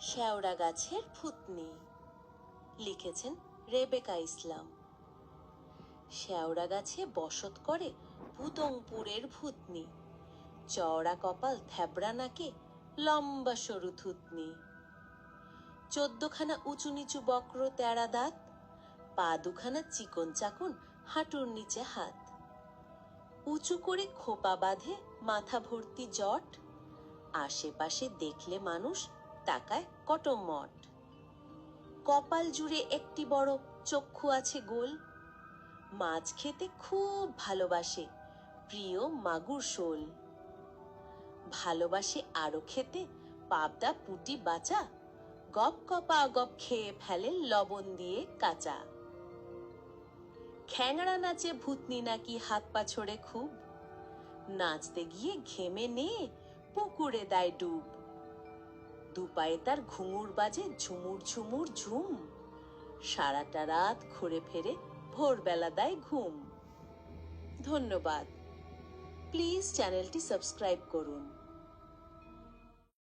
শেওড়া গাছের ভূতনি লিখেছেন রেবেকা ইসলাম। শেওড়া গাছে বসত করে ভূতংপুরের ভূতনি। চওড়া কপাল থ্যাবড়া নাকে লম্বা সরু থুতনি। চোদ্দখানা উঁচু নিচু বক্র তেড়া দাঁত। পা দুখানা চিকন চাকন হাঁটুর নিচে হাত। উঁচু করে খোপা বাঁধে মাথা ভর্তি জট। আশেপাশে দেখলে মানুষ তাকায় কটম কটমট কপাল জুড়ে একটি বড় চক্ষু আছে গোল। মাছ খেতে খুব ভালোবাসে, প্রিয় মাগুর শোল। ভালোবাসে আরও খেতে পাবদা পুটি বাচা, গপ কপা গপ খেয়ে ফেলে লবণ দিয়ে কাঁচা। খ্যাংড়া নাচে ভূতনি নাকি হাত পা ছড়ে খুব। নাচতে গিয়ে ঘেমে নে পুকুরে দেয় ডুব। দুপায়ে তার ঘুঙুর বাজে ঝুমুর ঝুমুর ঝুম। সারাটা রাত ঘুরে ফেরে ভোরবেলা দেয় ঘুম। ধন্যবাদ। প্লিজ চ্যানেলটি সাবস্ক্রাইব করুন।